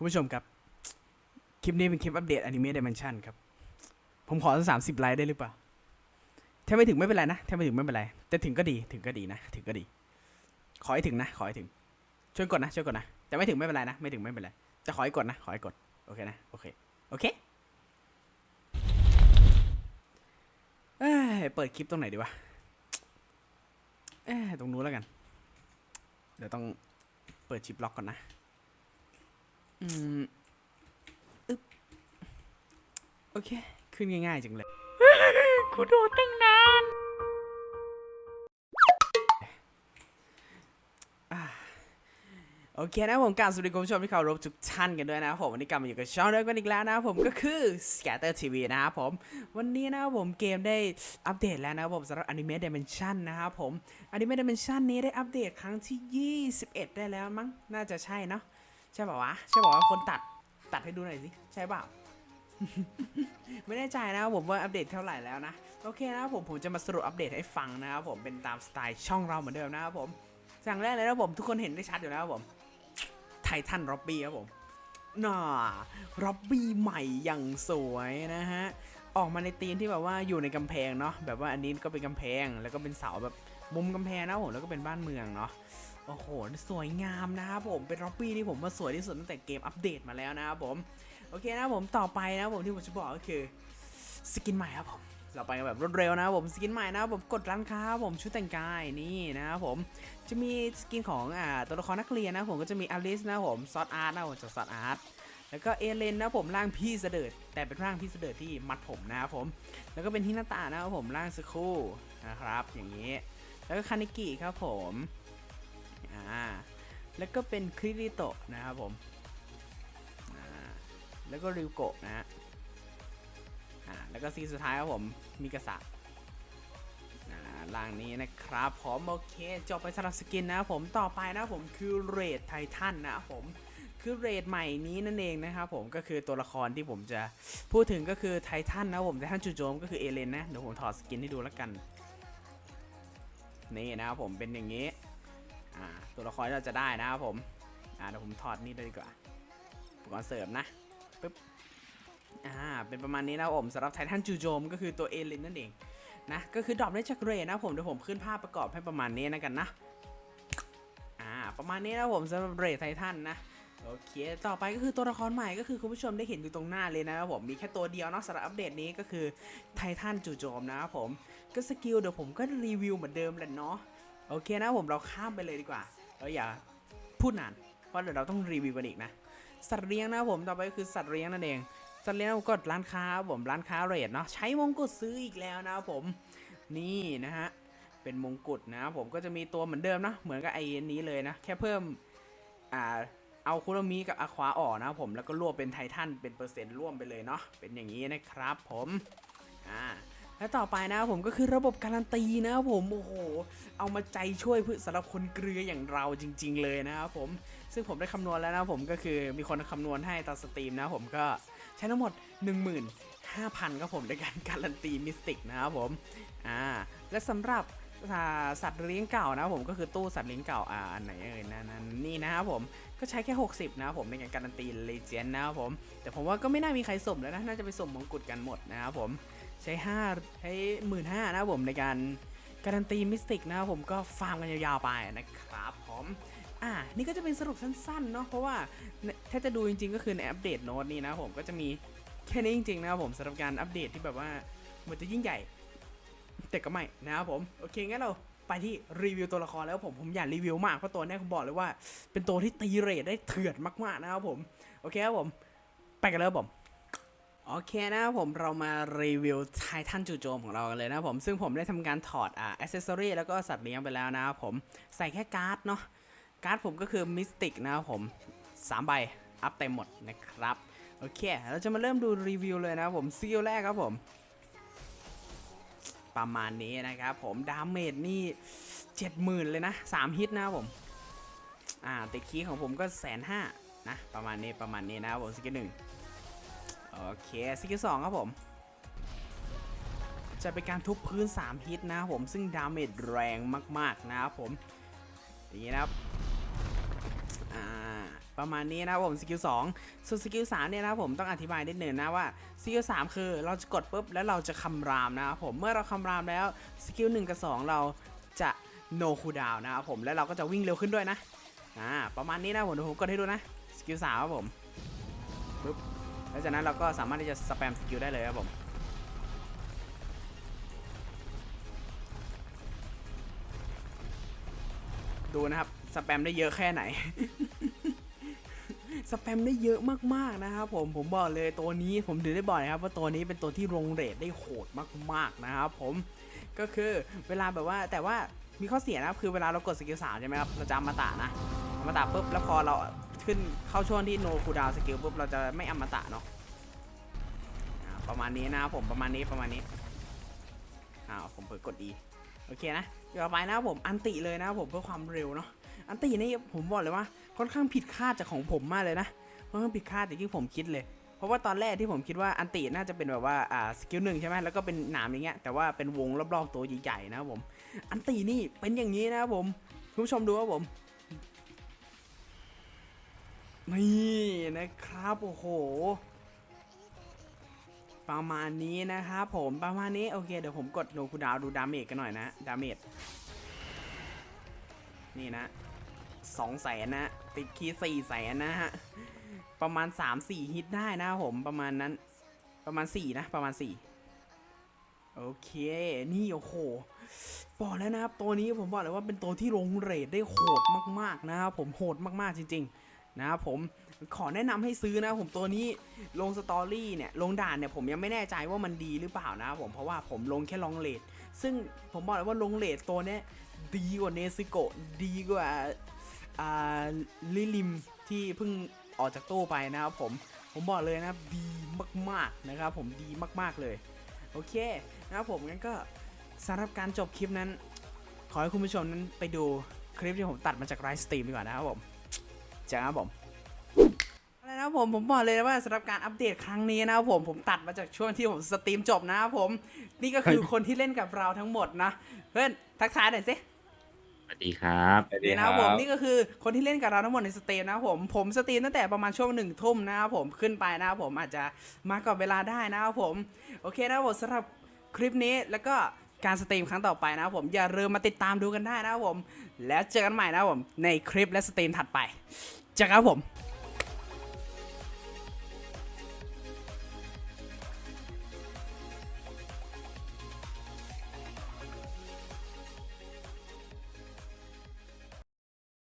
คุณผู้ชมครับ คลิปนี้เป็นคลิปอัปเดตอนิเมะ i ด m ม n ชันครับ ผมขอสักสามสิบไลค์ได้หรือเปล่า ถ้าไม่ถึงไม่เป็นไรนะถ้าไม่ถึงไม่เป็นไร แต่ถึงก็ดีถึงก็ดีนะ ถึงก็ดี ขอให้ถึงนะ ขอให้ถึง ช่วยกดนะช่วยกดนะ แต่ไม่ถึงไม่เป็นไรนะ ไม่ถึงไม่เป็นไร จะขอให้กดนะ ขอให้กด โอเคนะ โอเค โอเคเอ้เปิดคลิปตรงไหนดีวะเอ้ตรงนู้นแล้วกัน เดี๋ยวต้องเปิดชิปล็อกก่อนนะ มอึ๊บโอเค ขึ้นง่ายๆจังเลย กูโดดตั้งนานโอเคนะผมกรารสวัสดีคุณผู้ชมที่เคารพทุกท่านกันด้วยนะครับผมวันนี้กลับมาอยู่กับช่องเดิมกันอีกแล้วนะครับผมก็คือ Scatter TV นะครับผมวันนี้นะครับผมเกมได้อัปเดตแล้วนะครับผมสำหรับ Anime Dimension นะครับผม Anime Dimension นี้ได้อัปเดตครั้งที่ 21 ได้แล้วมั้งน่าจะใช่เนาะ ใช่ป่าวะใช่ป่าวะคนตัดตัดให้ดูหน่อยสิใช่เปล่า ไม่แน่ใจนะครับผมว่าอัปเดตเท่าไหร่แล้วนะโอเคนะครับผมผมจะมาสรุปอัปเดตให้ฟังนะครับผมเป็นตามสไตล์ช่องเราเหมือนเดิมนะครับผมอย่างแรกเลยนะครับผมทุกคนเห็นได้ชัดอยู่แล้วครับผมไททันร็อบบี้ครับผมน่าร็อบบี้ใหม่อย่างสวยนะฮะออกมาในธีมที่แบบว่าอยู่ในกำแพงเนาะแบบว่าอันนี้ก็เป็นกำแพงแล้วก็เป็นเสาแบบมุมกำแพงนะผมแล้วก็เป็นบ้านเมืองเนาะ โอ้โห สวยงามนะครับผม เป็นร็อบบี้ที่ผมว่าสวยที่สุดตั้งแต่เกมอัปเดตมาแล้วนะครับผม โอเคนะครับผมต่อไปนะครับผมที่ผมจะบอกก็คือสกินใหม่ครับผมเราไปกันแบบรวดเร็วนะครับผมสกินใหม่นะครับผมกดร้านค้าครับผมชุดแต่งกายนี่นะครับผมจะมีสกินของอ่าตัวละครนักเรียนนะผมก็จะมีอลิสนะผมซอสอาร์ตนะผมจากซอสอาร์ตแล้วก็เอเลนนะผมร่างพี่เสดิร์ดแต่เป็นร่างพี่เสดิร์ดที่มัดผมนะครับผมแล้วก็เป็นฮินาตะนะครับผมร่างสคูนะครับอย่างนี้ แล้วก็คานิกิครับผม อ่าแล้วก็เป็นคริริโตะนะครับผมอ่าแล้วก็ริวโกะนะฮะอ่าแล้วก็ซีสุดท้ายครับผมมิกาสะอ่าล่างนี้นะครับผมโอเคจบไปสำหรับสกินนะผมต่อไปนะผมคือเรดไททันนะผมคือเรดใหม่นี้นั่นเองนะครับผมก็คือตัวละครที่ผมจะพูดถึงก็คือไททันนะผมไททันจูโจมก็คือเอเลนนะเดี๋ยวผมถอดสกินให้ดูแล้วกันนี่นะครับผมเป็นอย่างนี้ อ่าตัวละครที่เราจะได้นะครับผมอ่าเดี๋ยวผมถอดนี่เลยดีกว่าอุปกรณ์เสริมนะปึ๊บอ่าเป็นประมาณนี้นะผมสำหรับไททันจูโจมก็คือตัวเอเลนนั่นเองนะก็คือดรอปได้จากเรนะผมเดี๋ยวผมขึ้นภาพประกอบให้ประมาณนี้นะกันนะอ่าประมาณนี้นะผมสำหรับเรย์ไททันนะโอเค ต่อไปก็คือตัวละครใหม่ก็คือคุณผู้ชมได้เห็นอยู่ตรงหน้าเลยนะครับผม มีแค่ตัวเดียวนะสำหรับอัปเดตนี้ก็คือไททันจู่โจมนะครับผม ก็สกิลเดี๋ยวผมก็รีวิวเหมือนเดิมแหละเนาะ โอเคนะผมเราข้ามไปเลยดีกว่าเราอย่าพูดนาน เพราะเดี๋ยวเราต้องรีวิวกันอีกนะ สัตว์เลี้ยงนะผมต่อไปก็คือสัตว์เลี้ยงนั่นเอง สัตว์เลี้ยงก็ร้านค้าผมร้านค้าเรทเนาะใช้มงกุฎซื้ออีกแล้วนะผม นี่นะฮะเป็นมงกุฎนะผมก็จะมีตัวเหมือนเดิมนะเหมือนกับไอ้นี้เลยนะ แค่เพิ่มอ่าเอาคุรมิกับอควาออกนะผมแล้วก็รวบเป็นไททันเป็นเปอร์เซ็นต์ร่วมไปเลยเนาะเป็นอย่างนี้นะครับผมอ่า และต่อไปนะครับผมก็คือระบบการันตีนะครับผมโอ้โหเอามาใจช่วยเพื่อสำหรับคนเกลืออย่างเราจริง ๆ เลยนะครับผมซึ่งผมได้คำนวณแล้วนะครับผมก็คือมีคนคำนวณให้ตอนสตรีมนะครับผมก็ใช้ทั้งหมด15,000ครับผมในการการันตีมิสติกนะครับผมอ่าและสำหรับสัตว์เลี้ยงเก่านะครับผมก็คือตู้สัตว์เลี้ยงเก่าอ่าอันไหนเอ่ยนั่นนั่นนี่นะครับผมก็ใช้แค่ 60 นะครับผมในการการันตีเลเจนนะครับผมแต่ผมว่าก็ไม่น่ามีใครสุ่มแล้วนะน่าจะไปสุ่มมงกุฎกันหมดนะครับผม ใช้5ใช้หมื่นห้านะผมในการการันตีมิสติกนะครับผมก็ฟาร์มกันยาวๆไปนะครับผมอ่านี่ก็จะเป็นสรุปสั้นๆเนาะเพราะว่าถ้าจะดูจริงๆ ก็คือในอัปเดตโน้ตนี่นะผมก็จะมีแค่นี้จริงๆนะครับผมสำหรับการอัปเดตที่แบบว่าเหมือนจะยิ่งใหญ่ แต่ก็ไม่นะครับผม โอเคงั้นเราไปที่รีวิวตัวละครแล้วผมผมอยากรีวิวมากเพราะตัวนี้ผมบอกเลยว่า เป็นตัวที่ตีเรทได้เถื่อนมากๆนะครับผม โอเคครับผม ไปกันเลยครับผม โอเคนะผมเรามารีวิวไททันจู่โจมของเรากันเลยนะผม ซึ่งผมได้ทำการถอดอ่าอ c เซสซอรีแล้วก็สัตว์เลี้ยงไปแล้วนะผมใส่แค่การ์ดเนาะการ์ดผมก็คือมิสติกนะผม3ใบอัพเต็มหมดนะครับ โอเค เราจะมาเริ่มดูรีวิวเลยนะผมซีลแรกครับผม ประมาณนี้นะครับผม ดาเมจนี่เจ็ดหมื่นเลยนะสามฮิตนะผม อ่าติดคีของผมก็แสนห้านะ ประมาณนี้ประมาณนี้นะผมสกิลหนึ่ง โอเคสกิลสองครับผม จะเป็นการทุบพื้น 3 ฮิตนะผมซึ่งดาเมจแรงมาก ๆ นะครับผมอย่างนี้นะครับประมาณนี้นะครับผมสกิล2ส่วนสกิล3เนี่ยนะครับผมต้องอธิบายนิดหนึ่งนะว่าสกิล3คือเราจะกดปุ๊บแล้วเราจะคำรามนะครับผมเมื่อเราคำรามแล้วสกิล1กับ2เราจะ no cooldown นะครับผมแล้วเราก็จะวิ่งเร็วขึ้นด้วยนะอ่าประมาณนี้นะผมเดี๋ยวผมกดให้ดูนะสกิล3ครับผมปุ๊บ แล้วจากนั้นเราก็สามารถที่จะสแปมสกิลได้เลยครับผมดูนะครับสแปมได้เยอะแค่ไหนสแปมได้เยอะมากๆนะครับผมผมบอกเลยตัวนี้ผมถือได้บ่อยนะครับว่าตัวนี้เป็นตัวที่ลงเรทได้โหดมากๆนะครับผมก็คือเวลาแบบว่าแต่ว่ามีข้อเสียนะครับคือเวลาเรากดสกิลสามใช่ไหมครับเราจะอมตะนะอมตะปุ๊บแล้วพอเรา ขึ้นเข้าช่วงที่โนคูดาวสกิลปุ๊บเราจะไม่อมตะเนาะประมาณนี้นะครับผมประมาณนี้ประมาณนี้อ้าวผมเผลอกด E โอเคนะเดี๋ยวต่อไปนะครับผมอันติเลยนะครับผมเพื่อความเร็วเนาะอันตินี่ผมบอกเลยว่าค่อนข้างผิดคาดจากของผมมากเลยนะค่อนข้างผิดคาดจากที่ผมคิดเลย เพราะว่าตอนแรกที่ผมคิดว่าอันติน่าจะเป็นแบบว่าอ่าสกิลหนึ่งใช่ไหมแล้วก็เป็นหนามอย่างเงี้ยแต่ว่าเป็นวงรอบๆตัวใหญ่ๆนะครับผม อันตินี่เป็นอย่างนี้นะครับผมคุณผู้ชมดูครับผม นี่นะครับโอ้โห ประมาณนี้นะครับผมประมาณนี้โอเคเดี๋ยวผมกดโนคูดาวดูดาเมจกันหน่อยนะดาเมจนี่นะสองแสนนะ ติดคีย์สี่แสนนะฮะ ประมาณ3-4ฮิตได้นะผมประมาณนั้น ประมาณ4นะ ประมาณ4โอเค นี่โอ้โห บอกแล้วนะครับ ตัวนี้ผมบอกเลยว่าเป็นตัวที่ลงเรทได้โหดมากๆนะครับผมโหดมากๆจริง ๆ นะครับผมขอแนะนำให้ซื้อนะผมตัวนี้ลงสตอรี่เนี่ยลงด่านเนี่ยผมยังไม่แน่ใจว่ามันดีหรือเปล่านะครับผมเพราะว่าผมลงแค่ลองเลทซึ่งผมบอกเลยว่าลงเลทตัวเนี้ยดีกว่าเนซิโกดีกว่าอ่าลิลิมที่เพิ่งออกจากตู้ไปนะครับผมผมบอกเลยนะดีมากๆนะครับผมดีมากๆเลยโอเคนะครับผมงั้นก็สำหรับการจบคลิปนั้น ขอให้คุณผู้ชมนั้นไปดูคลิปที่ผมตัดมาจากไลฟ์สตรีมดีกว่านะครับผม จ้าครับผมอะไรนะครับผมผมบอกเลยนะว่าสำหรับการอัปเดตครั้งนี้นะครับผมผมตัดมาจากช่วงที่ผมสตรีมจบนะครับผม นี่ก็คือคนที่เล่นกับเราทั้งหมดนะ เพื่อนทักทายหน่อยสิสวัสดีครับนี่นะครับผมนี่ก็คือคนที่เล่นกับเราทั้งหมดในสตรีมนะครับผมผมสตรีมตั้งแต่ประมาณช่วงหนึ่งทุ่มนะครับผมขึ้นไปนะครับผมอาจจะมาก่อนเวลาได้นะครับผม โอเคนะครับผมสำหรับคลิปนี้แล้วก็ การสตรีมครั้งต่อไปนะครับผมอย่าลืมมาติดตามดูกันได้นะครับผม แล้วเจอกันใหม่นะครับผมในคลิปและสตรีมถัดไปเจอกันครับผม